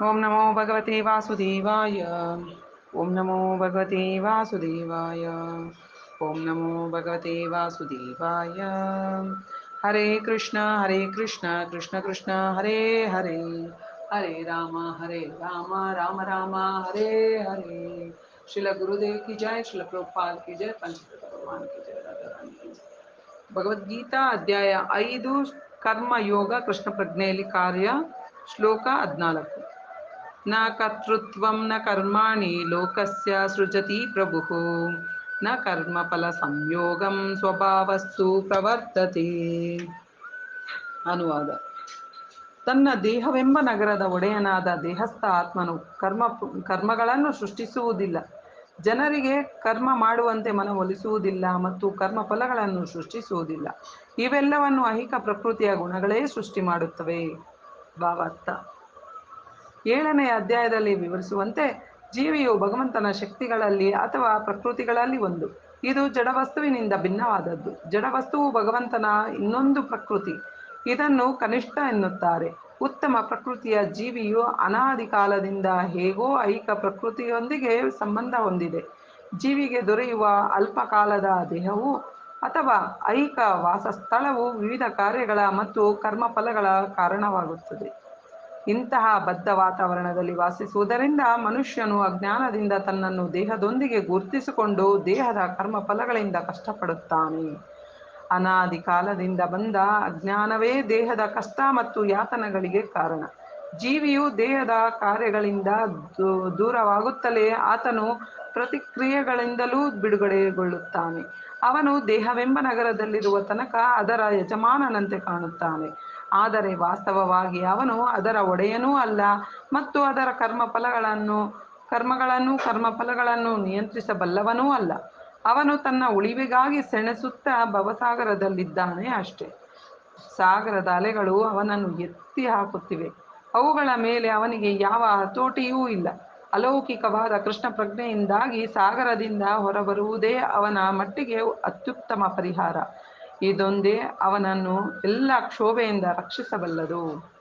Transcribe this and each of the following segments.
ಓಂ ನಮೋ ಭಗವತೆ ವಾಸುದೇವಾಯ ಓಂ ನಮೋ ಭಗವತೆ ವಾಸುದೇವಾಯ ಓಂ ನಮೋ ಭಗವತೆ ವಾಸುದೇವಾಯ ಹರೇ ಕೃಷ್ಣ ಹರೇ ಕೃಷ್ಣ ಕೃಷ್ಣ ಕೃಷ್ಣ ಹರೇ ಹರೇ ಹರೇ ರಾಮ ಹರೇ ರಾಮ ರಾಮ ರಾಮ ಹರೇ ಹರೇ ಶಿಲ ಗುರುದೇವ್ ಕಿ ಜಯ ಶಿಲ ಪ್ರಭುಪಾದ್ ಕಿ ಜಯ ಪಂಚತತ್ವ ಭಗವಾನ್ ಕಿ ಜಯ ರಾಧಾ ರಾಣಿ ಕಿ ಜಯ. ಭಗವದ್ಗೀತಾ ಅಧ್ಯಾಯ ಐದು ಕರ್ಮ ಯೋಗ ಕೃಷ್ಣ ಪ್ರಜ್ಞೆಯಲ್ಲಿ ಕಾರ್ಯ ಶ್ಲೋಕ ಹದಿನಾಲ್ಕು ಕರ್ತೃತ್ವಂ ನ ಕರ್ಮಾಣಿ ಲೋಕಸ್ಯ ಸೃಜತಿ ಪ್ರಭುಃ ನ ಕರ್ಮಫಲ ಸಂಯೋಗಂ ಸ್ವಭಾವಸ್ತು ಪ್ರವರ್ತತೆ ಅನುವಾದ ತನ್ನ ದೇಹವೆಂಬ ನಗರದ ಒಡೆಯನಾದ ದೇಹಸ್ಥ ಆತ್ಮನು ಕರ್ಮ ಕರ್ಮಗಳನ್ನು ಸೃಷ್ಟಿಸುವುದಿಲ್ಲ. ಜನರಿಗೆ ಕರ್ಮ ಮಾಡುವಂತೆ ಮನವೊಲಿಸುವುದಿಲ್ಲ ಮತ್ತು ಕರ್ಮ ಫಲಗಳನ್ನು ಸೃಷ್ಟಿಸುವುದಿಲ್ಲ. ಇವೆಲ್ಲವನ್ನು ಅಹಿಕ ಪ್ರಕೃತಿಯ ಗುಣಗಳೇ ಸೃಷ್ಟಿ ಮಾಡುತ್ತವೆ. ಭಾವಾರ್ಥ. ಏಳನೇ ಅಧ್ಯಾಯದಲ್ಲಿ ವಿವರಿಸುವಂತೆ ಜೀವಿಯು ಭಗವಂತನ ಶಕ್ತಿಗಳಲ್ಲಿ ಅಥವಾ ಪ್ರಕೃತಿಗಳಲ್ಲಿ ಒಂದು. ಇದು ಜಡವಸ್ತುವಿನಿಂದ ಭಿನ್ನವಾದದ್ದು. ಜಡವಸ್ತುವು ಭಗವಂತನ ಇನ್ನೊಂದು ಪ್ರಕೃತಿ. ಇದನ್ನು ಕನಿಷ್ಠ ಎನ್ನುತ್ತಾರೆ. ಉತ್ತಮ ಪ್ರಕೃತಿಯ ಜೀವಿಯು ಅನಾದಿ ಕಾಲದಿಂದ ಹೇಗೋ ಐಕ ಪ್ರಕೃತಿಯೊಂದಿಗೆ ಸಂಬಂಧ ಹೊಂದಿದೆ. ಜೀವಿಗೆ ದೊರೆಯುವ ಅಲ್ಪ ಕಾಲದ ದೇಹವು ಅಥವಾ ಐಕ ವಾಸಸ್ಥಳವು ವಿವಿಧ ಕಾರ್ಯಗಳ ಮತ್ತು ಕರ್ಮಫಲಗಳ ಕಾರಣವಾಗುತ್ತದೆ. ಇಂತಹ ಬದ್ಧ ವಾತಾವರಣದಲ್ಲಿ ವಾಸಿಸುವುದರಿಂದ ಮನುಷ್ಯನು ಅಜ್ಞಾನದಿಂದ ತನ್ನನ್ನು ದೇಹದೊಂದಿಗೆ ಗುರುತಿಸಿಕೊಂಡು ದೇಹದ ಕರ್ಮ ಫಲಗಳಿಂದ ಕಷ್ಟಪಡುತ್ತಾನೆ. ಅನಾದಿ ಕಾಲದಿಂದ ಬಂದ ಅಜ್ಞಾನವೇ ದೇಹದ ಕಷ್ಟ ಮತ್ತು ಯಾತನಗಳಿಗೆ ಕಾರಣ. ಜೀವಿಯು ದೇಹದ ಕಾರ್ಯಗಳಿಂದ ದೂರವಾಗುತ್ತಲೇ ಆತನು ಪ್ರತಿಕ್ರಿಯೆಗಳಿಂದಲೂ ಬಿಡುಗಡೆಗೊಳ್ಳುತ್ತಾನೆ. ಅವನು ದೇಹವೆಂಬ ನಗರದಲ್ಲಿರುವ ತನಕ ಅದರ ಯಜಮಾನನಂತೆ ಕಾಣುತ್ತಾನೆ. ಆದರೆ ವಾಸ್ತವವಾಗಿ ಅವನು ಅದರ ಒಡೆಯನೂ ಅಲ್ಲ ಮತ್ತು ಅದರ ಕರ್ಮಫಲಗಳನ್ನು, ಕರ್ಮಗಳನ್ನು ಕರ್ಮಫಲಗಳನ್ನು ನಿಯಂತ್ರಿಸಬಲ್ಲವನೂ ಅಲ್ಲ. ಅವನು ತನ್ನ ಉಳಿವಿಗಾಗಿ ಸೆಣಸುತ್ತಾ ಭವಸಾಗರದಲ್ಲಿದ್ದಾನೆ ಅಷ್ಟೇ. ಸಾಗರದ ಅಲೆಗಳು ಅವನನ್ನು ಎತ್ತಿ ಹಾಕುತ್ತಿವೆ. ಅವುಗಳ ಮೇಲೆ ಅವನಿಗೆ ಯಾವ ಹತೋಟಿಯೂ ಇಲ್ಲ. ಅಲೌಕಿಕವಾದ ಕೃಷ್ಣ ಪ್ರಜ್ಞೆಯಿಂದಾಗಿ ಸಾಗರದಿಂದ ಹೊರಬರುವುದೇ ಅವನ ಮಟ್ಟಿಗೆ ಅತ್ಯುತ್ತಮ ಪರಿಹಾರ. ಇದೊಂದೇ ಅವನನ್ನು ಎಲ್ಲ ಕ್ಷೋಭೆಯಿಂದ ರಕ್ಷಿಸಬಲ್ಲದು.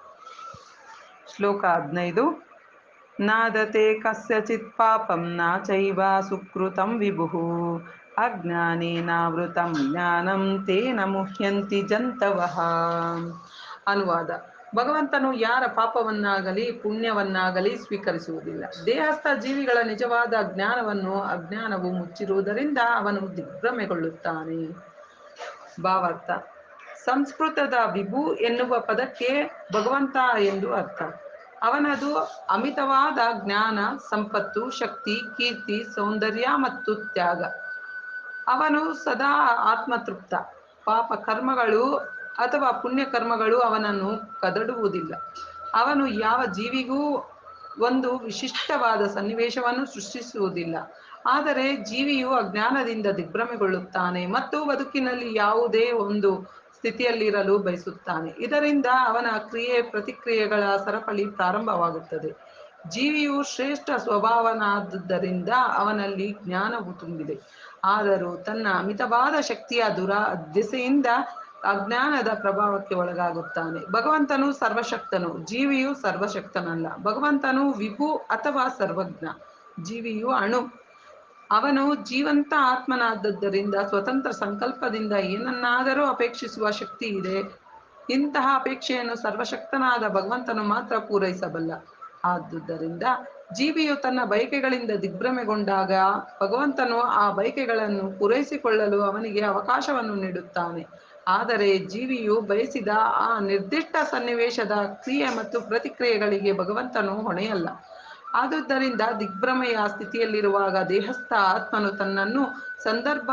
ಶ್ಲೋಕ ಹದಿನೈದು. ನಾದತೆ ಕಸ್ಯಚಿತ್ ಪಾಪಂ ನ ಚೈವ ಸುಕೃತಂ ವಿಭುಃ. ಅಜ್ಞಾನೇನಾವೃತಂ ಜ್ಞಾನಂ ತೇನ ಮುಹ್ಯಂತಿ ಜಂತವಃ. ಅನುವಾದ. ಭಗವಂತನು ಯಾರ ಪಾಪವನ್ನಾಗಲಿ ಪುಣ್ಯವನ್ನಾಗಲಿ ಸ್ವೀಕರಿಸುವುದಿಲ್ಲ. ದೇಹಸ್ಥ ಜೀವಿಗಳ ನಿಜವಾದ ಜ್ಞಾನವನ್ನು ಅಜ್ಞಾನವು ಮುಚ್ಚಿರುವುದರಿಂದ ಅವನು ದಿಗ್ಭ್ರಮೆಗೊಳ್ಳುತ್ತಾನೆ. ಭಾವಾರ್ಥ. ಸಂಸ್ಕೃತದ ವಿಭು ಎನ್ನುವ ಪದಕ್ಕೆ ಭಗವಂತ ಎಂದು ಅರ್ಥ. ಅವನದು ಅಮಿತವಾದ ಜ್ಞಾನ, ಸಂಪತ್ತು, ಶಕ್ತಿ, ಕೀರ್ತಿ, ಸೌಂದರ್ಯ ಮತ್ತು ತ್ಯಾಗ. ಅವನು ಸದಾ ಆತ್ಮತೃಪ್ತ. ಪಾಪ ಕರ್ಮಗಳು ಅಥವಾ ಪುಣ್ಯ ಕರ್ಮಗಳು ಅವನನ್ನು ಕದಡುವುದಿಲ್ಲ. ಅವನು ಯಾವ ಜೀವಿಗೂ ಒಂದು ವಿಶಿಷ್ಟವಾದ ಸನ್ನಿವೇಶವನ್ನು ಸೃಷ್ಟಿಸುವುದಿಲ್ಲ. ಆದರೆ ಜೀವಿಯು ಅಜ್ಞಾನದಿಂದ ದಿಗ್ಭ್ರಮೆಗೊಳ್ಳುತ್ತಾನೆ ಮತ್ತು ಬದುಕಿನಲ್ಲಿ ಯಾವುದೇ ಒಂದು ಸ್ಥಿತಿಯಲ್ಲಿರಲು ಬಯಸುತ್ತಾನೆ. ಇದರಿಂದ ಅವನ ಕ್ರಿಯೆ ಪ್ರತಿಕ್ರಿಯೆಗಳ ಸರಪಳಿ ಪ್ರಾರಂಭವಾಗುತ್ತದೆ. ಜೀವಿಯು ಶ್ರೇಷ್ಠ ಸ್ವಭಾವನಾದ್ದರಿಂದ ಅವನಲ್ಲಿ ಜ್ಞಾನವು ತುಂಬಿದೆ. ಆದರೂ ತನ್ನ ಅಮಿತವಾದ ಶಕ್ತಿಯ ದುರ ದಿಸೆಯಿಂದ ಅಜ್ಞಾನದ ಪ್ರಭಾವಕ್ಕೆ ಒಳಗಾಗುತ್ತಾನೆ. ಭಗವಂತನು ಸರ್ವಶಕ್ತನು, ಜೀವಿಯು ಸರ್ವಶಕ್ತನಲ್ಲ. ಭಗವಂತನು ವಿಭು ಅಥವಾ ಸರ್ವಜ್ಞ. ಜೀವಿಯು ಅಣು. ಅವನು ಜೀವಂತ ಆತ್ಮನಾದದ್ದರಿಂದ, ಸ್ವತಂತ್ರ ಸಂಕಲ್ಪದಿಂದ ಏನನ್ನಾದರೂ ಅಪೇಕ್ಷಿಸುವ ಶಕ್ತಿ ಇದೆ. ಇಂತಹ ಅಪೇಕ್ಷೆಯನ್ನು ಸರ್ವಶಕ್ತನಾದ ಭಗವಂತನು ಮಾತ್ರ ಪೂರೈಸಬಲ್ಲ. ಆದುದರಿಂದ ಜೀವಿಯು ತನ್ನ ಬಯಕೆಗಳಿಂದ ದಿಗ್ಭ್ರಮೆಗೊಂಡಾಗ ಭಗವಂತನು ಆ ಬಯಕೆಗಳನ್ನು ಪೂರೈಸಿಕೊಳ್ಳಲು ಅವನಿಗೆ ಅವಕಾಶವನ್ನು ನೀಡುತ್ತಾನೆ. ಆದರೆ ಜೀವಿಯು ಬಯಸಿದ ಆ ನಿರ್ದಿಷ್ಟ ಸನ್ನಿವೇಶದ ಕ್ರಿಯೆ ಮತ್ತು ಪ್ರತಿಕ್ರಿಯೆಗಳಿಗೆ ಭಗವಂತನು ಹೊಣೆಯಲ್ಲ. ಆದುದರಿಂದ ದಿಗ್ಭ್ರಮೆಯ ಸ್ಥಿತಿಯಲ್ಲಿರುವಾಗ ದೇಹಸ್ಥ ಆತ್ಮನು ತನ್ನನ್ನು ಸಂದರ್ಭ,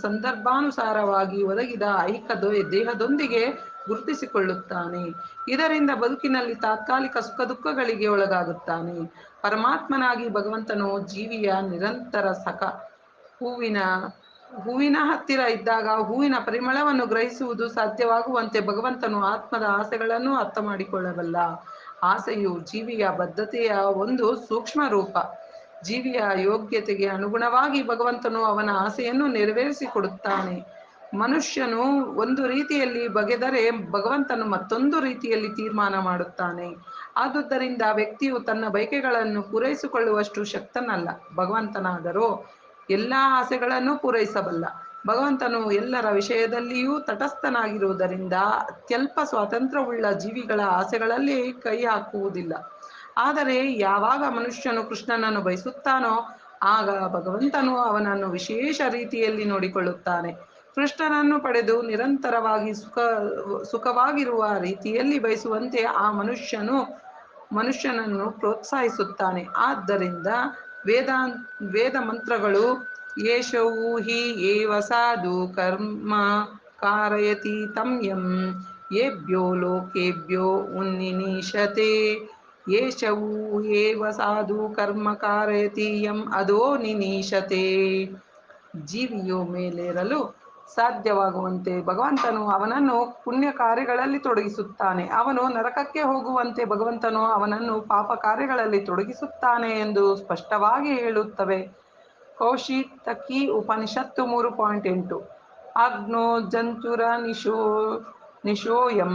ಸಂದರ್ಭಾನುಸಾರವಾಗಿ ಒದಗಿದ ಐಕ ದೇಹದೊಂದಿಗೆ ಗುರುತಿಸಿಕೊಳ್ಳುತ್ತಾನೆ. ಇದರಿಂದ ಬದುಕಿನಲ್ಲಿ ತಾತ್ಕಾಲಿಕ ಸುಖ ದುಃಖಗಳಿಗೆ ಒಳಗಾಗುತ್ತಾನೆ. ಪರಮಾತ್ಮನಾಗಿ ಭಗವಂತನು ಜೀವಿಯ ನಿರಂತರ ಸಖ ಹೂವಿನ ಹೂವಿನ ಹತ್ತಿರ ಇದ್ದಾಗ ಹೂವಿನ ಪರಿಮಳವನ್ನು ಗ್ರಹಿಸುವುದು ಸಾಧ್ಯವಾಗುವಂತೆ ಭಗವಂತನು ಆತ್ಮದ ಆಸೆಗಳನ್ನು ಅರ್ಥ ಮಾಡಿಕೊಳ್ಳಬಲ್ಲ ಆಸೆಯು ಜೀವಿಯ ಬದ್ಧತೆಯ ಒಂದು ಸೂಕ್ಷ್ಮ ರೂಪ. ಜೀವಿಯ ಯೋಗ್ಯತೆಗೆ ಅನುಗುಣವಾಗಿ ಭಗವಂತನು ಅವನ ಆಸೆಯನ್ನು ನೆರವೇರಿಸಿಕೊಡುತ್ತಾನೆ. ಮನುಷ್ಯನು ಒಂದು ರೀತಿಯಲ್ಲಿ ಬಗೆದರೆ ಭಗವಂತನು ಮತ್ತೊಂದು ರೀತಿಯಲ್ಲಿ ತೀರ್ಮಾನ ಮಾಡುತ್ತಾನೆ. ಆದುದರಿಂದ ವ್ಯಕ್ತಿಯು ತನ್ನ ಬಯಕೆಗಳನ್ನು ಪೂರೈಸಿಕೊಳ್ಳುವಷ್ಟು ಶಕ್ತನಲ್ಲ. ಭಗವಂತನಾದರೂ ಎಲ್ಲ ಆಸೆಗಳನ್ನು ಪೂರೈಸಬಲ್ಲ. ಭಗವಂತನು ಎಲ್ಲರ ವಿಷಯದಲ್ಲಿಯೂ ತಟಸ್ಥನಾಗಿರುವುದರಿಂದ ಅತ್ಯಲ್ಪ ಸ್ವಾತಂತ್ರ್ಯವುಳ್ಳ ಜೀವಿಗಳ ಆಸೆಗಳಲ್ಲಿ ಕೈ ಹಾಕುವುದಿಲ್ಲ. ಆದರೆ ಯಾವಾಗ ಮನುಷ್ಯನು ಕೃಷ್ಣನನ್ನು ಬಯಸುತ್ತಾನೋ ಆಗ ಭಗವಂತನು ಅವನನ್ನು ವಿಶೇಷ ರೀತಿಯಲ್ಲಿ ನೋಡಿಕೊಳ್ಳುತ್ತಾನೆ. ಕೃಷ್ಣನನ್ನು ಪಡೆದು ನಿರಂತರವಾಗಿ ಸುಖ, ಸುಖವಾಗಿರುವ ರೀತಿಯಲ್ಲಿ ಬಯಸುವಂತೆ ಆ ಮನುಷ್ಯನು, ಮನುಷ್ಯನನ್ನು ಪ್ರೋತ್ಸಾಹಿಸುತ್ತಾನೆ. ಆದ್ದರಿಂದ ವೇದಾಂತ್ ವೇದ ಮಂತ್ರಗಳು ಯೇಷವು ಹಿ ಏವ ಸಾಧು ಕರ್ಮ ಕಾರಯತಿ ತಂ ಯಂ ಯೇಭ್ಯೋ ಲೋಕೇಭ್ಯೋ ಯೇಷವು ಏವ ಸಾಧು ಕರ್ಮ ಕಾರಯತಿ ಯಂ ಅದೋ ನಿನೀಶತೆ ಜೀವಿಯು ಮೇಲೇರಲು ಸಾಧ್ಯವಾಗುವಂತೆ ಭಗವಂತನು ಅವನನ್ನು ಪುಣ್ಯ ಕಾರ್ಯಗಳಲ್ಲಿ ತೊಡಗಿಸುತ್ತಾನೆ. ಅವನು ನರಕಕ್ಕೆ ಹೋಗುವಂತೆ ಭಗವಂತನು ಅವನನ್ನು ಪಾಪ ಕಾರ್ಯಗಳಲ್ಲಿ ತೊಡಗಿಸುತ್ತಾನೆ ಎಂದು ಸ್ಪಷ್ಟವಾಗಿ ಹೇಳುತ್ತವೆ. ಕೌಶಿತಕಿ ಉಪನಿಷತ್ತು ಮೂರು ಪಾಯಿಂಟ್ ಎಂಟು. ಅಗ್ನೋ ಜಂತುರ ನಿಶೋ, ನಿಶೋಯಂ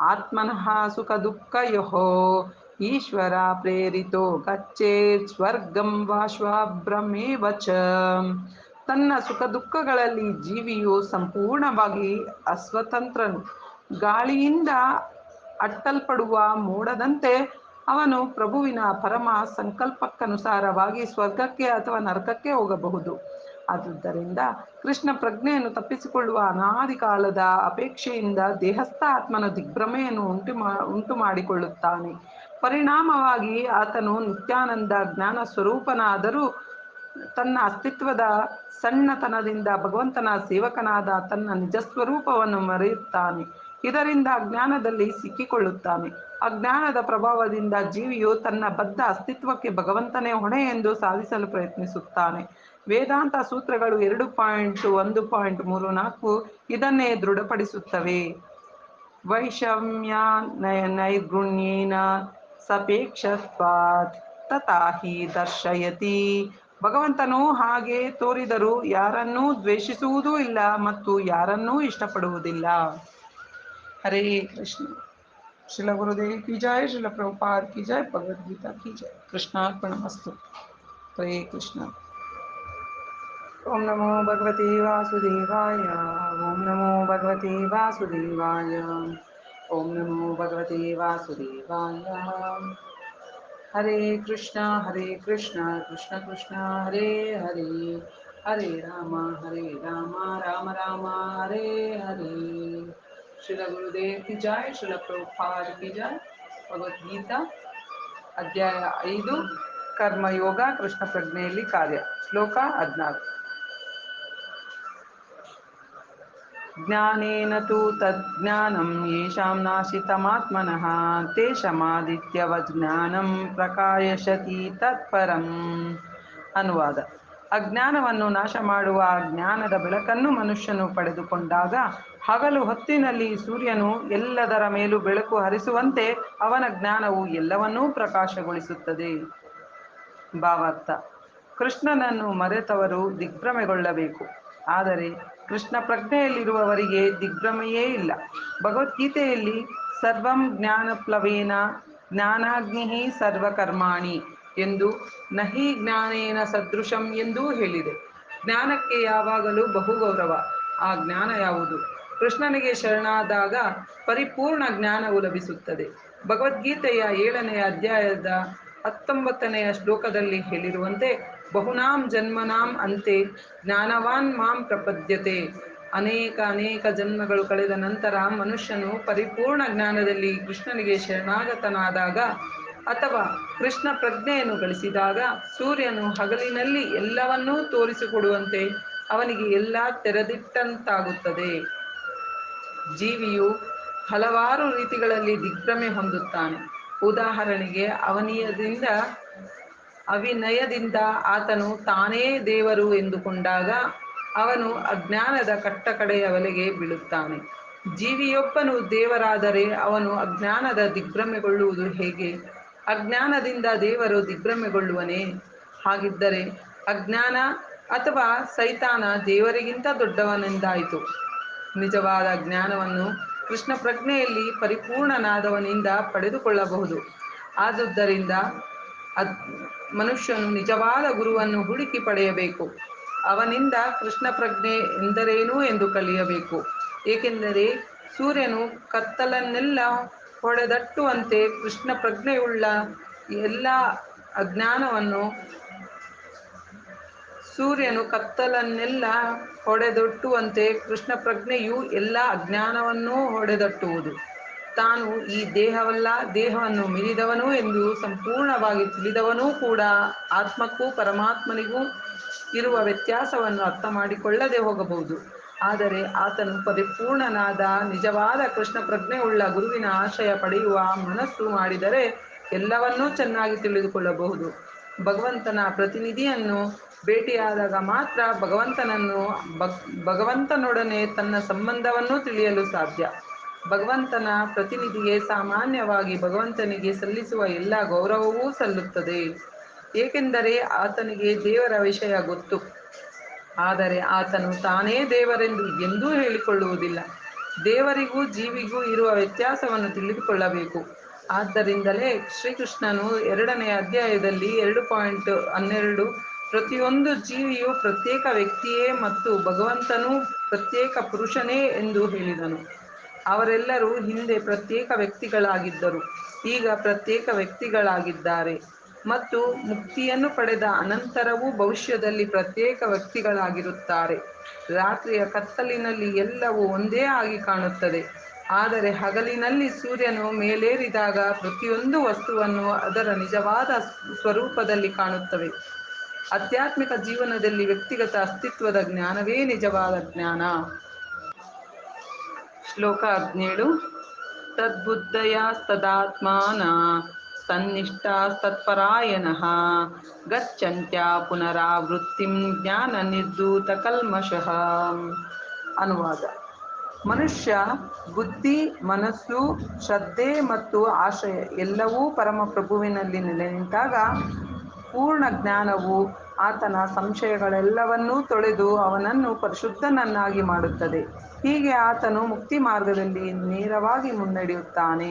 ಆತ್ಮನಃ ಸುಖ ದುಃಖಯೋ ಈಶ್ವರ ಪ್ರೇರಿತೋ ಗಚ್ಚೇತ್ ಸ್ವರ್ಗಂ ವಾಶ್ವಾಭ್ರಮೇವ ಚ. ತನ್ನ ಸುಖ ದುಃಖಗಳಲ್ಲಿ ಜೀವಿಯು ಸಂಪೂರ್ಣವಾಗಿ ಅಸ್ವತಂತ್ರನು. ಗಾಳಿಯಿಂದ ಅಟ್ಟಲ್ಪಡುವ ಮೋಡದಂತೆ ಅವನು ಪ್ರಭುವಿನ ಪರಮ ಸಂಕಲ್ಪಕ್ಕನುಸಾರವಾಗಿ ಸ್ವರ್ಗಕ್ಕೆ ಅಥವಾ ನರಕಕ್ಕೆ ಹೋಗಬಹುದು. ಆದುದರಿಂದ ಕೃಷ್ಣ ಪ್ರಜ್ಞೆಯನ್ನು ತಪ್ಪಿಸಿಕೊಳ್ಳುವ ಅನಾದಿ ಕಾಲದ ಅಪೇಕ್ಷೆಯಿಂದ ದೇಹಸ್ಥ ಆತ್ಮನ ದಿಗ್ಭ್ರಮೆಯನ್ನು ಉಂಟು ಮಾ, ಉಂಟು ಮಾಡಿಕೊಳ್ಳುತ್ತಾನೆ. ಪರಿಣಾಮವಾಗಿ ಆತನು ನಿತ್ಯಾನಂದ ಜ್ಞಾನ ಸ್ವರೂಪನಾದರೂ ತನ್ನ ಅಸ್ತಿತ್ವದ ಸಣ್ಣತನದಿಂದ ಭಗವಂತನ ಸೇವಕನಾದ ತನ್ನ ನಿಜ ಸ್ವರೂಪವನ್ನು ಮರೆಯುತ್ತಾನೆ. ಇದರಿಂದ ಅಜ್ಞಾನದಲ್ಲಿ ಸಿಕ್ಕಿಕೊಳ್ಳುತ್ತಾನೆ. ಅಜ್ಞಾನದ ಪ್ರಭಾವದಿಂದ ಜೀವಿಯು ತನ್ನ ಬದ್ಧ ಅಸ್ತಿತ್ವಕ್ಕೆ ಭಗವಂತನೇ ಹೊಣೆ ಎಂದು ಸಾಧಿಸಲು ಪ್ರಯತ್ನಿಸುತ್ತಾನೆ. ವೇದಾಂತ ಸೂತ್ರಗಳು ಎರಡು ಪಾಯಿಂಟ್ ಒಂದು ಪಾಯಿಂಟ್ ಮೂರು ನಾಲ್ಕು ಇದನ್ನೇ ದೃಢಪಡಿಸುತ್ತವೆ. ವೈಷಮ್ಯ ನೈರ್ಗುಣ್ಯೇನ ಸಪೇಕ್ಷತ್ವಾತ್ ತಥಾ ದರ್ಶಯತಿ. ಭಗವಂತನು ಹಾಗೆ ತೋರಿದರೂ ಯಾರನ್ನೂ ದ್ವೇಷಿಸುವುದೂ ಇಲ್ಲ ಮತ್ತು ಯಾರನ್ನೂ ಇಷ್ಟಪಡುವುದಿಲ್ಲ. ಹರೇ ಕೃಷ್ಣ ಶಿಲ ಗುರುದೇವ್ ಕಿ ಜಯ ಶಿಲ ಪ್ರಭುಪಾದ್ ಕಿ ಜಯ ಭಗವದ್ಗೀತಾ ಕಿ ಜಯ ಕೃಷ್ಣಾರ್ಪಣಮಸ್ತು ಹರೇ ಕೃಷ್ಣ ಓಂ ನಮೋ ಭಗವತೆ ವಾಸುದೇವಾಯ ಓಂ ನಮೋ ಭಗವತೆ ವಾಸುದೇವಾಯ ಓಂ ನಮೋ ಭಗವತೆ ವಾಸುದೇವಾಯ ಹರೇ ಕೃಷ್ಣ ಹರೇ ಕೃಷ್ಣ ಕೃಷ್ಣ ಕೃಷ್ಣ ಹರೇ ಹರೇ ಹರೇ ರಾಮ ಹರೇ ರಾಮ ರಾಮ ರಾಮ ಹರೇ ಹರೇ ಶಿಲ ಗುರುದೇವ್ ಕಿ ಜಯ ಶಿಲ ಪ್ರಭುಪಾದ್ ಕಿ ಜಯ ಭಗವದ್ಗೀತಾ ಅಧ್ಯಾಯ ಐದು ಕರ್ಮಯೋಗ ಕೃಷ್ಣ ಪ್ರಜ್ಞೆಯಲ್ಲಿ ಕಾರ್ಯ ಶ್ಲೋಕ ಹದಿನಾರು ಜ್ಞಾನೇನ ತು ತಜ್ಞಾನಂ ಯೇಷಾಂ ನಾಶಿತಮಾತ್ಮನಃ ತೇಷಮಾದಿತ್ಯವಜ್ಞಾನಂ ಪ್ರಕಾಯಶತಿ ತತ್ಪರಂ ಅನುವಾದ ಅಜ್ಞಾನವನ್ನು ನಾಶ ಮಾಡುವ ಜ್ಞಾನದ ಬೆಳಕನ್ನು ಮನುಷ್ಯನು ಪಡೆದುಕೊಂಡಾಗ ಹಗಲು ಹೊತ್ತಿನಲ್ಲಿ ಸೂರ್ಯನು ಎಲ್ಲದರ ಮೇಲೂ ಬೆಳಕು ಹರಿಸುವಂತೆ ಅವನ ಜ್ಞಾನವು ಎಲ್ಲವನ್ನೂ ಪ್ರಕಾಶಗೊಳಿಸುತ್ತದೆ. ಭಾವಾರ್ಥ. ಕೃಷ್ಣನನ್ನು ಮರೆತವರು ದಿಗ್ಭ್ರಮೆಗೊಳ್ಳಬೇಕು. ಆದರೆ ಕೃಷ್ಣ ಪ್ರಜ್ಞೆಯಲ್ಲಿರುವವರಿಗೆ ದಿಗ್ಭ್ರಮೆಯೇ ಇಲ್ಲ. ಭಗವದ್ಗೀತೆಯಲ್ಲಿ ಸರ್ವಂ ಜ್ಞಾನಪ್ಲವೇನ ಜ್ಞಾನಾಗ್ನಿಹಿ ಸರ್ವಕರ್ಮಾಣಿ. ಎಂದು ನಹಿ ಜ್ಞಾನೇನ ಸದೃಶಂ ಎಂದೂ ಹೇಳಿದೆ. ಜ್ಞಾನಕ್ಕೆ ಯಾವಾಗಲೂ ಬಹುಗೌರವ. ಆ ಜ್ಞಾನ ಯಾವುದು? ಕೃಷ್ಣನಿಗೆ ಶರಣಾದಾಗ ಪರಿಪೂರ್ಣ ಜ್ಞಾನವು ಲಭಿಸುತ್ತದೆ. ಭಗವದ್ಗೀತೆಯ ಏಳನೆಯ ಅಧ್ಯಾಯದ ಹತ್ತೊಂಬತ್ತನೆಯ ಶ್ಲೋಕದಲ್ಲಿ ಹೇಳಿರುವಂತೆ, ಬಹುನಾಂ ಜನ್ಮನಾಂ ಅಂತೆ ಜ್ಞಾನವಾನ್ ಮಾಂ ಪ್ರಪದ್ಯತೆ. ಅನೇಕ ಅನೇಕ ಜನ್ಮಗಳು ಕಳೆದ ನಂತರ ಮನುಷ್ಯನು ಪರಿಪೂರ್ಣ ಜ್ಞಾನದಲ್ಲಿ ಕೃಷ್ಣನಿಗೆ ಶರಣಾಗತನಾದಾಗ ಅಥವಾ ಕೃಷ್ಣ ಪ್ರಜ್ಞೆಯನ್ನು ಗಳಿಸಿದಾಗ ಸೂರ್ಯನು ಹಗಲಿನಲ್ಲಿ ಎಲ್ಲವನ್ನೂ ತೋರಿಸಿಕೊಡುವಂತೆ ಅವನಿಗೆ ಎಲ್ಲ ತೆರೆದಿಟ್ಟಂತಾಗುತ್ತದೆ. ಜೀವಿಯು ಹಲವಾರು ರೀತಿಗಳಲ್ಲಿ ದಿಗ್ಭ್ರಮೆ ಹೊಂದುತ್ತಾನೆ. ಉದಾಹರಣೆಗೆ ಅವನಿಯದಿಂದ, ಅವಿನಯದಿಂದ ಆತನು ತಾನೇ ದೇವರು ಎಂದುಕೊಂಡಾಗ ಅವನು ಅಜ್ಞಾನದ ಕಟ್ಟಕಡೆಯ ಒಲೆಗೆ ಬೀಳುತ್ತಾನೆ. ಜೀವಿಯೊಬ್ಬನು ದೇವರಾದರೆ ಅವನು ಅಜ್ಞಾನದ ದಿಗ್ಭ್ರಮೆಗೊಳ್ಳುವುದು ಹೇಗೆ? ಅಜ್ಞಾನದಿಂದ ದೇವರು ದಿಗ್ಭ್ರಮೆಗೊಳ್ಳುವನೇ? ಹಾಗಿದ್ದರೆ ಅಜ್ಞಾನ ಅಥವಾ ಸೈತಾನ ದೇವರಿಗಿಂತ ದೊಡ್ಡವನೆಂದಾಯಿತು. ನಿಜವಾದ ಜ್ಞಾನವನ್ನು ಕೃಷ್ಣ ಪ್ರಜ್ಞೆಯಲ್ಲಿ ಪರಿಪೂರ್ಣನಾದವನಿಂದ ಪಡೆದುಕೊಳ್ಳಬಹುದು. ಆದುದರಿಂದ ಅದ್ ಮನುಷ್ಯನು ನಿಜವಾದ ಗುರುವನ್ನು ಹುಡುಕಿ ಪಡೆಯಬೇಕು. ಅವನಿಂದ ಕೃಷ್ಣ ಪ್ರಜ್ಞೆ ಎಂದರೇನು ಎಂದು ಕಲಿಯಬೇಕು. ಏಕೆಂದರೆ ಸೂರ್ಯನು ಕತ್ತಲನ್ನೆಲ್ಲ ಹೊಡೆದಟ್ಟುವಂತೆ ಕೃಷ್ಣ ಪ್ರಜ್ಞೆಯುಳ್ಳ ಎಲ್ಲ ಅಜ್ಞಾನವನ್ನು ಸೂರ್ಯನು ಕತ್ತಲನ್ನೆಲ್ಲ ಹೊಡೆದೊಟ್ಟುವಂತೆ ಕೃಷ್ಣ ಪ್ರಜ್ಞೆಯು ಎಲ್ಲ ಅಜ್ಞಾನವನ್ನೂ ಹೊಡೆದಟ್ಟುವುದು. ತಾನು ಈ ದೇಹವಲ್ಲ, ದೇಹವನ್ನು ಮೀರಿದವನು ಎಂದು ಸಂಪೂರ್ಣವಾಗಿ ತಿಳಿದವನೂ ಕೂಡ ಆತ್ಮಕ್ಕೂ ಪರಮಾತ್ಮನಿಗೂ ಇರುವ ವ್ಯತ್ಯಾಸವನ್ನು ಅರ್ಥ ಮಾಡಿಕೊಳ್ಳದೆ ಹೋಗಬಹುದು. ಆದರೆ ಆತನು ಪರಿಪೂರ್ಣನಾದ ನಿಜವಾದ ಕೃಷ್ಣ ಪ್ರಜ್ಞೆಯುಳ್ಳ ಗುರುವಿನ ಆಶ್ರಯ ಪಡೆಯುವ ಮನಸ್ಸು ಮಾಡಿದರೆ ಎಲ್ಲವನ್ನೂ ಚೆನ್ನಾಗಿ ತಿಳಿದುಕೊಳ್ಳಬಹುದು. ಭಗವಂತನ ಪ್ರತಿನಿಧಿಯನ್ನು ಭೇಟಿಯಾದಾಗ ಮಾತ್ರ ಭಗವಂತನನ್ನು ಭಗ್, ಭಗವಂತನೊಡನೆ ತನ್ನ ಸಂಬಂಧವನ್ನು ತಿಳಿಯಲು ಸಾಧ್ಯ. ಭಗವಂತನ ಪ್ರತಿನಿಧಿಗೆ ಸಾಮಾನ್ಯವಾಗಿ ಭಗವಂತನಿಗೆ ಸಲ್ಲಿಸುವ ಎಲ್ಲ ಗೌರವವೂ ಸಲ್ಲುತ್ತದೆ. ಏಕೆಂದರೆ ಆತನಿಗೆ ದೇವರ ವಿಷಯ ಗೊತ್ತು. ಆದರೆ ಆತನು ತಾನೇ ದೇವರೆಂದು ಎಂದೂ ಹೇಳಿಕೊಳ್ಳುವುದಿಲ್ಲ. ದೇವರಿಗೂ ಜೀವಿಗೂ ಇರುವ ವ್ಯತ್ಯಾಸವನ್ನು ತಿಳಿದುಕೊಳ್ಳಬೇಕು. ಆದ್ದರಿಂದಲೇ ಶ್ರೀಕೃಷ್ಣನು ಎರಡನೇ ಅಧ್ಯಾಯದಲ್ಲಿ ಎರಡು ಪಾಯಿಂಟ್ ಹನ್ನೆರಡು, ಪ್ರತಿಯೊಂದು ಜೀವಿಯು ಪ್ರತ್ಯೇಕ ವ್ಯಕ್ತಿಯೇ ಮತ್ತು ಭಗವಂತನೂ ಪ್ರತ್ಯೇಕ ಪುರುಷನೇ ಎಂದು ಹೇಳಿದನು. ಅವರೆಲ್ಲರೂ ಹಿಂದೆ ಪ್ರತ್ಯೇಕ ವ್ಯಕ್ತಿಗಳಾಗಿದ್ದರು. ಈಗ ಪ್ರತ್ಯೇಕ ವ್ಯಕ್ತಿಗಳಾಗಿದ್ದಾರೆ. ಮತ್ತು ಮುಕ್ತಿಯನ್ನು ಪಡೆದ ಅನಂತರವೂ ಭವಿಷ್ಯದಲ್ಲಿ ಪ್ರತ್ಯೇಕ ವ್ಯಕ್ತಿಗಳಾಗಿರುತ್ತಾರೆ. ರಾತ್ರಿಯ ಕತ್ತಲಿನಲ್ಲಿ ಎಲ್ಲವೂ ಒಂದೇ ಆಗಿ ಕಾಣುತ್ತದೆ. ಆದರೆ ಹಗಲಿನಲ್ಲಿ ಸೂರ್ಯನು ಮೇಲೇರಿದಾಗ ಪ್ರತಿಯೊಂದು ವಸ್ತುವನ್ನು ಅದರ ನಿಜವಾದ ಸ್ವರೂಪದಲ್ಲಿ ಕಾಣುತ್ತವೆ. ಆಧ್ಯಾತ್ಮಿಕ ಜೀವನದಲ್ಲಿ ವ್ಯಕ್ತಿಗತ ಅಸ್ತಿತ್ವದ ಜ್ಞಾನವೇ ನಿಜವಾದ ಜ್ಞಾನ. ಶ್ಲೋಕ ಹದಿನೇಳು. ತದ್ಬುದ್ಧಯಸ್ತದಾತ್ಮಾನ ಸತ್ಪರಾಯಣ ಗಚ್ಚಂತ್ಯ ಪುನರಾವೃತ್ತಿಂ ಜ್ಞಾನ ನಿರ್ಧೂತ ಕಲ್ಮಶಃ ಅನುವಾದ ಮನುಷ್ಯ ಬುದ್ಧಿ ಮನಸ್ಸು ಶ್ರದ್ಧೆ ಮತ್ತು ಆಶಯ ಎಲ್ಲವೂ ಪರಮಪ್ರಭುವಿನಲ್ಲಿ ನೆಲೆ ನಿಂತಾಗ ಪೂರ್ಣ ಜ್ಞಾನವು ಆತನ ಸಂಶಯಗಳೆಲ್ಲವನ್ನೂ ತೊಳೆದು ಅವನನ್ನು ಪರಿಶುದ್ಧನನ್ನಾಗಿ ಮಾಡುತ್ತದೆ. ಹೀಗೆ ಆತನು ಮುಕ್ತಿ ಮಾರ್ಗದಲ್ಲಿ ನೇರವಾಗಿ ಮುನ್ನಡೆಯುತ್ತಾನೆ.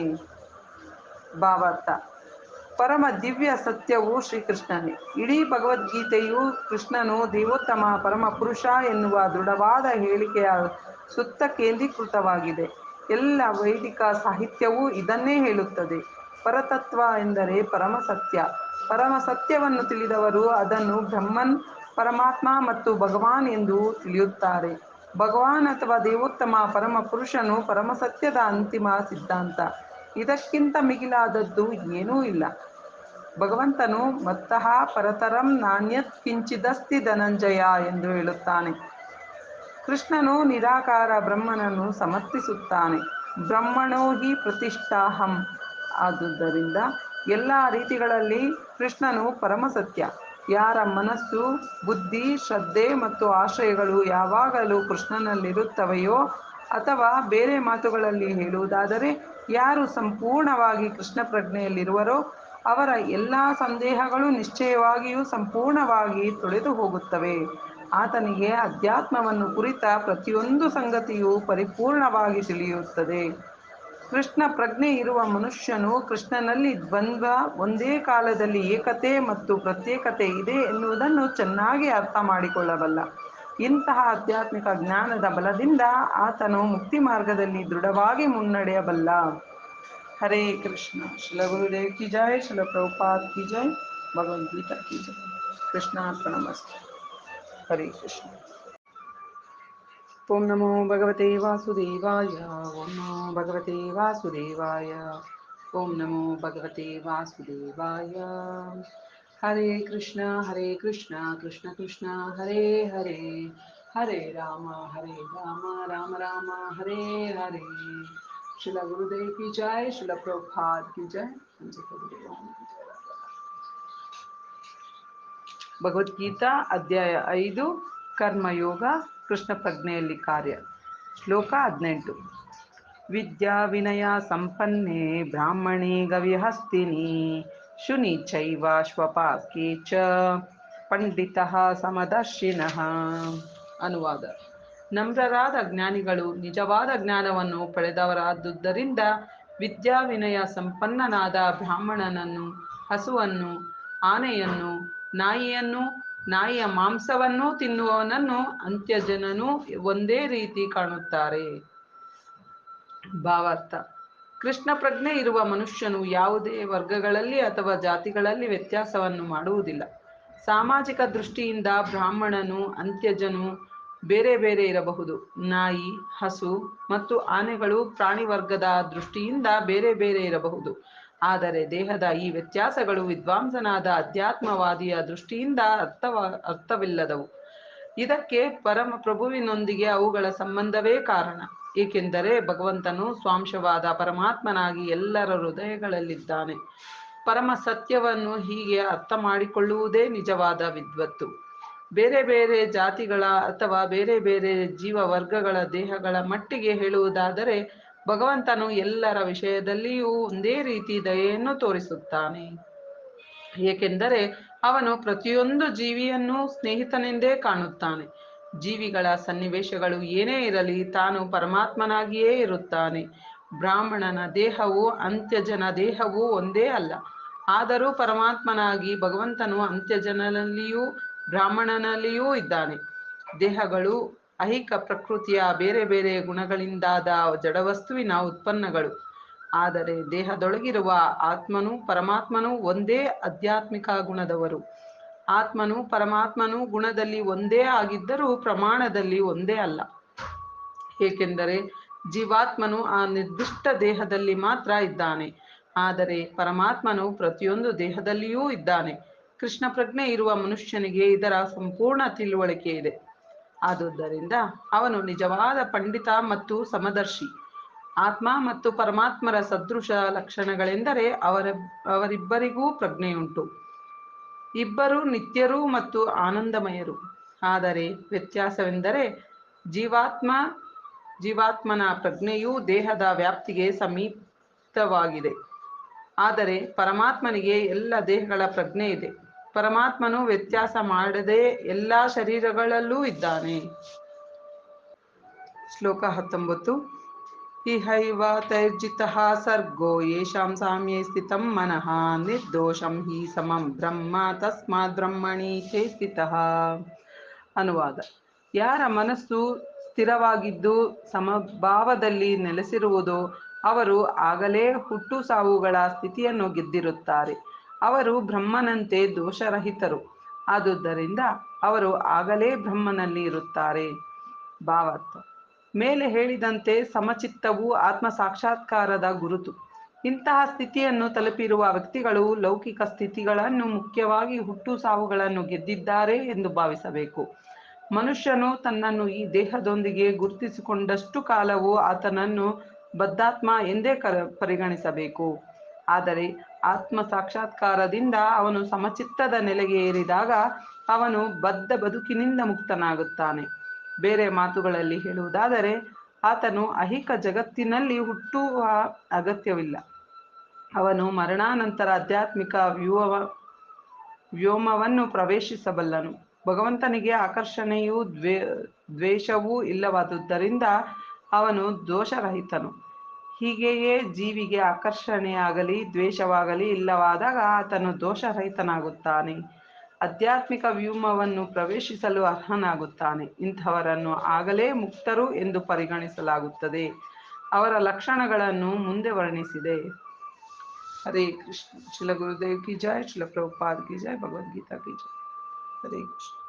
ಭಾವಾರ್ಥ. ಪರಮ ದಿವ್ಯ ಸತ್ಯವು ಶ್ರೀಕೃಷ್ಣನೇ. ಇಡೀ ಭಗವದ್ಗೀತೆಯು ಕೃಷ್ಣನು ದೇವೋತ್ತಮ ಪರಮ ಪುರುಷ ಎನ್ನುವ ದೃಢವಾದ ಹೇಳಿಕೆಯ ಸುತ್ತ ಕೇಂದ್ರೀಕೃತವಾಗಿದೆ. ಎಲ್ಲ ವೈದಿಕ ಸಾಹಿತ್ಯವೂ ಇದನ್ನೇ ಹೇಳುತ್ತದೆ. ಪರತತ್ವ ಎಂದರೆ ಪರಮ ಸತ್ಯ. ಪರಮ ಸತ್ಯವನ್ನು ತಿಳಿದವರು ಅದನ್ನು ಬ್ರಹ್ಮನ್, ಪರಮಾತ್ಮ ಮತ್ತು ಭಗವಾನ್ ಎಂದು ತಿಳಿಯುತ್ತಾರೆ. ಭಗವಾನ್ ಅಥವಾ ದೇವೋತ್ತಮ ಪರಮ ಪುರುಷನು ಪರಮಸತ್ಯದ ಅಂತಿಮ ಸಿದ್ಧಾಂತ. ಇದಕ್ಕಿಂತ ಮಿಗಿಲಾದದ್ದು ಏನೂ ಇಲ್ಲ. ಭಗವಂತನು ಮತ್ತಃ ಪರತರಂ ನಾಣ್ಯತ್ ಕಿಂಚಿದಸ್ತಿ ಧನಂಜಯ ಎಂದು ಹೇಳುತ್ತಾನೆ. ಕೃಷ್ಣನು ನಿರಾಕಾರ ಬ್ರಹ್ಮನನ್ನು ಸಮರ್ಥಿಸುತ್ತಾನೆ. ಬ್ರಹ್ಮಣೋ ಹಿ ಪ್ರತಿಷ್ಠಾಹಂ. ಆದುದರಿಂದ ಎಲ್ಲ ರೀತಿಗಳಲ್ಲಿ ಕೃಷ್ಣನು ಪರಮಸತ್ಯ ಯಾರ ಮನಸ್ಸು, ಬುದ್ಧಿ, ಶ್ರದ್ಧೆ ಮತ್ತು ಆಶ್ರಯಗಳು ಯಾವಾಗಲೂ ಕೃಷ್ಣನಲ್ಲಿರುತ್ತವೆಯೋ ಅಥವಾ ಬೇರೆ ಮಾತುಗಳಲ್ಲಿ ಹೇಳುವುದಾದರೆ ಯಾರು ಸಂಪೂರ್ಣವಾಗಿ ಕೃಷ್ಣ ಪ್ರಜ್ಞೆಯಲ್ಲಿರುವರೋ ಅವರ ಎಲ್ಲ ಸಂದೇಹಗಳು ನಿಶ್ಚಯವಾಗಿಯೂ ಸಂಪೂರ್ಣವಾಗಿ ತೊಳೆದು ಹೋಗುತ್ತವೆ. ಆತನಿಗೆ ಅಧ್ಯಾತ್ಮವನ್ನು ಕುರಿತ ಪ್ರತಿಯೊಂದು ಸಂಗತಿಯು ಪರಿಪೂರ್ಣವಾಗಿ ತಿಳಿಯುತ್ತದೆ. ಕೃಷ್ಣ ಪ್ರಜ್ಞೆ ಇರುವ ಮನುಷ್ಯನು ಕೃಷ್ಣನಲ್ಲಿ ದ್ವಂದ್ವ, ಒಂದೇ ಕಾಲದಲ್ಲಿ ಏಕತೆ ಮತ್ತು ಪ್ರತ್ಯೇಕತೆ ಇದೆ ಎನ್ನುವುದನ್ನು ಚೆನ್ನಾಗಿ ಅರ್ಥ ಮಾಡಿಕೊಳ್ಳಬಲ್ಲ. ಇಂತಹ ಆಧ್ಯಾತ್ಮಿಕ ಜ್ಞಾನದ ಬಲದಿಂದ ಆತನು ಮುಕ್ತಿ ಮಾರ್ಗದಲ್ಲಿ ದೃಢವಾಗಿ ಮುನ್ನಡೆಯಬಲ್ಲ. ಹರೇ ಕೃಷ್ಣ. ಶಿಲ ಗುರುದೇವ್ ಕಿ ಜಯ ಶಿಲ ಪ್ರಭುಪಾದ್ ಕಿ ಜಯ ಭಗವದ್ಗೀತಾ ಕಿ ಜಯ ಕೃಷ್ಣಾರ್ಪಣ ಮಸ್ತು. ಹರೇ ಕೃಷ್ಣ. ಓಂ ನಮೋ ಭಗವತೆ ವಾಸುದೇವಾಯ. ಓಂ ನಮೋ ಭಗವತೆ ವಾಸುದೇವಾಯ. ಓಂ ನಮೋ ಭಗವತೆ ವಾಸುದೇವಾಯ. ಹರೇ ಕೃಷ್ಣ ಹರೇ ಕೃಷ್ಣ ಕೃಷ್ಣ ಕೃಷ್ಣ ಹರೇ ಹರೇ ಹರೇ ರಾಮ ಹರೇ ರಾಮ ರಾಮ ರಾಮ ಹರೇ ಹರೇ ಶಿಲ ಗುರುದೇವ್ ಕಿ ಜಯ ಶಿಲ ಪ್ರಭುಪಾದ್ ಕಿ ಜಯ ಸಂಜೆ ಗುರುದೇವ ಕಿ ಜಯ. ಭಗವದ್ಗೀತಾ ಅಧ್ಯಾಯ ಐದು ಕರ್ಮಯೋಗ ಕೃಷ್ಣ ಪ್ರಜ್ಞೆಯಲ್ಲಿ ಕಾರ್ಯ ಶ್ಲೋಕ ಹದಿನೆಂಟು ವಿದ್ಯಾ ವಿನಯ ಸಂಪನ್ನೆ ಬ್ರಾಹ್ಮಣಿ ಗವ್ಯಹಸ್ತಿನಿ ಶುನಿ ಚೈವ ಶ್ವಪಾಕಿ ಚ ಪಂಡಿತ ಸಮದರ್ಶಿನಃ ಅನುವಾದ ನಮ್ರರಾದ ಜ್ಞಾನಿಗಳು ನಿಜವಾದ ಜ್ಞಾನವನ್ನು ಪಡೆದವರಾದುದರಿಂದ ವಿದ್ಯಾವಿನಯ ಸಂಪನ್ನನಾದ ಬ್ರಾಹ್ಮಣನನ್ನು, ಹಸುವನ್ನು, ಆನೆಯನ್ನು, ನಾಯಿಯನ್ನು, ನಾಯಿಯ ಮಾಂಸವನ್ನು ತಿನ್ನುವವನನ್ನು ಅಂತ್ಯಜನನು ಒಂದೇ ರೀತಿ ಕಾಣುತ್ತಾರೆ. ಭಾವಾರ್ಥ ಕೃಷ್ಣ ಪ್ರಜ್ಞೆ ಇರುವ ಮನುಷ್ಯನು ಯಾವುದೇ ವರ್ಗಗಳಲ್ಲಿ ಅಥವಾ ಜಾತಿಗಳಲ್ಲಿ ವ್ಯತ್ಯಾಸವನ್ನು ಮಾಡುವುದಿಲ್ಲ. ಸಾಮಾಜಿಕ ದೃಷ್ಟಿಯಿಂದ ಬ್ರಾಹ್ಮಣನು, ಅಂತ್ಯಜನು, ಬೇರೆ ಬೇರೆ ಇರಬಹುದು. ನಾಯಿ, ಹಸು ಮತ್ತು ಆನೆಗಳು ಪ್ರಾಣಿ ವರ್ಗದ ದೃಷ್ಟಿಯಿಂದ ಬೇರೆ ಬೇರೆ ಇರಬಹುದು. ಆದರೆ ದೇಹದ ಈ ವ್ಯತ್ಯಾಸಗಳು ವಿದ್ವಾಂಸನಾದ ಅಧ್ಯಾತ್ಮವಾದಿಯ ದೃಷ್ಟಿಯಿಂದ ಅರ್ಥವ, ಅರ್ಥವಿಲ್ಲದವು. ಇದಕ್ಕೆ ಪರಮ ಪ್ರಭುವಿನೊಂದಿಗೆ ಅವುಗಳ ಸಂಬಂಧವೇ ಕಾರಣ. ಏಕೆಂದರೆ ಭಗವಂತನು ಸ್ವಾಂಶವಾದ ಪರಮಾತ್ಮನಾಗಿ ಎಲ್ಲರ ಹೃದಯಗಳಲ್ಲಿದ್ದಾನೆ. ಪರಮ ಸತ್ಯವನ್ನು ಹೀಗೆ ಅರ್ಥ ಮಾಡಿಕೊಳ್ಳುವುದೇ ನಿಜವಾದ ವಿದ್ವತ್ತು. ಬೇರೆ ಬೇರೆ ಜಾತಿಗಳ ಅಥವಾ ಬೇರೆ ಬೇರೆ ಜೀವ ವರ್ಗಗಳ ದೇಹಗಳ ಮಟ್ಟಿಗೆ ಹೇಳುವುದಾದರೆ ಭಗವಂತನು ಎಲ್ಲರ ವಿಷಯದಲ್ಲಿಯೂ ಒಂದೇ ರೀತಿ ದಯೆಯನ್ನು ತೋರಿಸುತ್ತಾನೆ. ಏಕೆಂದರೆ ಅವನು ಪ್ರತಿಯೊಂದು ಜೀವಿಯನ್ನು ಸ್ನೇಹಿತನೆಂದೇ ಕಾಣುತ್ತಾನೆ. ಜೀವಿಗಳ ಸನ್ನಿವೇಶಗಳು ಏನೇ ಇರಲಿ, ತಾನು ಪರಮಾತ್ಮನಾಗಿಯೇ ಇರುತ್ತಾನೆ. ಬ್ರಾಹ್ಮಣನ ದೇಹವು ಅಂತ್ಯಜನ ದೇಹವು ಒಂದೇ ಅಲ್ಲ. ಆದರೂ ಪರಮಾತ್ಮನಾಗಿ ಭಗವಂತನು ಅಂತ್ಯಜನನಲ್ಲಿಯೂ, ಬ್ರಾಹ್ಮಣನಲ್ಲಿಯೂ ಇದ್ದಾನೆ. ದೇಹಗಳು ಐಹಿಕ ಪ್ರಕೃತಿಯ ಬೇರೆ ಬೇರೆ ಗುಣಗಳಿಂದಾದ ಜಡವಸ್ತುವಿನ ಉತ್ಪನ್ನಗಳು. ಆದರೆ ದೇಹದೊಳಗಿರುವ ಆತ್ಮನು ಪರಮಾತ್ಮನು ಒಂದೇ ಆಧ್ಯಾತ್ಮಿಕ ಗುಣದವರು. ಆತ್ಮನು ಪರಮಾತ್ಮನು ಗುಣದಲ್ಲಿ ಒಂದೇ ಆಗಿದ್ದರೂ ಪ್ರಮಾಣದಲ್ಲಿ ಒಂದೇ ಅಲ್ಲ. ಏಕೆಂದರೆ ಜೀವಾತ್ಮನು ಆ ನಿರ್ದಿಷ್ಟ ದೇಹದಲ್ಲಿ ಮಾತ್ರ ಇದ್ದಾನೆ. ಆದರೆ ಪರಮಾತ್ಮನು ಪ್ರತಿಯೊಂದು ದೇಹದಲ್ಲಿಯೂ ಇದ್ದಾನೆ. ಕೃಷ್ಣ ಪ್ರಜ್ಞೆ ಇರುವ ಮನುಷ್ಯನಿಗೆ ಇದರ ಸಂಪೂರ್ಣ ತಿಳುವಳಿಕೆ ಇದೆ. ಆದುದರಿಂದ ಅವನು ನಿಜವಾದ ಪಂಡಿತ ಮತ್ತು ಸಮದರ್ಶಿ. ಆತ್ಮ ಮತ್ತು ಪರಮಾತ್ಮರ ಸದೃಶ ಲಕ್ಷಣಗಳೆಂದರೆ ಅವರ ಅವರಿಬ್ಬರಿಗೂ ಪ್ರಜ್ಞೆಯುಂಟು. ಇಬ್ಬರು ನಿತ್ಯರು ಮತ್ತು ಆನಂದಮಯರು. ಆದರೆ ವ್ಯತ್ಯಾಸವೆಂದರೆ ಜೀವಾತ್ಮ, ಜೀವಾತ್ಮನ ಪ್ರಜ್ಞೆಯು ದೇಹದ ವ್ಯಾಪ್ತಿಗೆ ಸಮೀಪವಾಗಿದೆ ಆದರೆ ಪರಮಾತ್ಮನಿಗೆ ಎಲ್ಲ ದೇಹಗಳ ಪ್ರಜ್ಞೆ ಇದೆ. ಪರಮಾತ್ಮನು ವ್ಯತ್ಯಾಸ ಮಾಡದೆ ಎಲ್ಲ ಶರೀರಗಳಲ್ಲೂ ಇದ್ದಾನೆ. ಶ್ಲೋಕ ಹತ್ತೊಂಬತ್ತು. ತೈರ್ಜಿತಃ ಸರ್ಗೋ ಯಾಂ ಸಾಮ್ಯೆ ಸ್ಥಿತಂ ಮನಃ ನಿರ್ದೋಷಂ ಹಿ ಸಮಂ ಬ್ರಹ್ಮ ತಸ್ಮಾತ್ ಬ್ರಹ್ಮಣಿ ಚೇ ಸ್ಥಿತಃ ಅನುವಾದ ಯಾರ ಮನಸ್ಸು ಸ್ಥಿರವಾಗಿದ್ದು ಸಮಭಾವದಲ್ಲಿ ನೆಲೆಸಿರುವುದೋ, ಅವರು ಆಗಲೇ ಹುಟ್ಟು ಸಾವುಗಳ ಸ್ಥಿತಿಯನ್ನು ಗೆದ್ದಿರುತ್ತಾರೆ. ಅವರು ಬ್ರಹ್ಮನಂತೆ ದೋಷರಹಿತರು. ಆದುದರಿಂದ ಅವರು ಆಗಲೇ ಬ್ರಹ್ಮನಲ್ಲಿ ಇರುತ್ತಾರೆ. ಭಾವಾರ್ಥ. ಮೇಲೆ ಹೇಳಿದಂತೆ ಸಮಚಿತ್ತವು ಆತ್ಮ ಸಾಕ್ಷಾತ್ಕಾರದ ಗುರುತು. ಇಂತಹ ಸ್ಥಿತಿಯನ್ನು ತಲುಪಿರುವ ವ್ಯಕ್ತಿಗಳು ಲೌಕಿಕ ಸ್ಥಿತಿಗಳನ್ನು ಮುಖ್ಯವಾಗಿ ಹುಟ್ಟು ಸಾವುಗಳನ್ನು ಗೆದ್ದಿದ್ದಾರೆ ಎಂದು ಭಾವಿಸಬೇಕು. ಮನುಷ್ಯನು ತನ್ನನ್ನು ಈ ದೇಹದೊಂದಿಗೆ ಗುರುತಿಸಿಕೊಂಡಷ್ಟು ಕಾಲವು ಆತನನ್ನು ಬದ್ಧಾತ್ಮ ಎಂದೇ ಕರ, ಪರಿಗಣಿಸಬೇಕು. ಆದರೆ ಆತ್ಮ ಸಾಕ್ಷಾತ್ಕಾರದಿಂದ ಅವನು ಸಮಚಿತ್ತದ ನೆಲೆಗೆ ಏರಿದಾಗ ಅವನು ಬದ್ಧ ಬದುಕಿನಿಂದ ಮುಕ್ತನಾಗುತ್ತಾನೆ. ಬೇರೆ ಮಾತುಗಳಲ್ಲಿ ಹೇಳುವುದಾದರೆ, ಆತನು ಅಹಿಕ ಜಗತ್ತಿನಲ್ಲಿ ಹುಟ್ಟುವ ಅಗತ್ಯವಿಲ್ಲ. ಅವನು ಮರಣಾನಂತರ ಆಧ್ಯಾತ್ಮಿಕ ವ್ಯೂಹ ವ್ಯೋಮವನ್ನು ಪ್ರವೇಶಿಸಬಲ್ಲನು. ಭಗವಂತನಿಗೆ ಆಕರ್ಷಣೆಯೂ ದ್ವೇ, ದ್ವೇಷವೂ ಇಲ್ಲವಾದುದರಿಂದ ಅವನು ದೋಷರಹಿತನು. ಹೀಗೆಯೇ ಜೀವಿಗೆ ಆಕರ್ಷಣೆಯಾಗಲಿ, ದ್ವೇಷವಾಗಲಿ ಇಲ್ಲವಾದಾಗ ಆತನು ದೋಷರಹಿತನಾಗುತ್ತಾನೆ. ಆಧ್ಯಾತ್ಮಿಕ ವ್ಯೂಮವನ್ನು ಪ್ರವೇಶಿಸಲು ಅರ್ಹನಾಗುತ್ತಾನೆ. ಇಂಥವರನ್ನು ಆಗಲೇ ಮುಕ್ತರು ಎಂದು ಪರಿಗಣಿಸಲಾಗುತ್ತದೆ. ಅವರ ಲಕ್ಷಣಗಳನ್ನು ಮುಂದೆ ವರ್ಣಿಸಿದೆ. ಹರೇ ಕೃಷ್ಣ. ಶಿಲ ಗುರುದೇವ್ ಕಿ ಜಯ ಶಿಲ ಪ್ರಭುಪಾದ್ ಕಿ ಜಯ ಭಗವದ್ಗೀತಾ ಕಿ ಜಯ ಹರೇ ಕೃಷ್ಣ.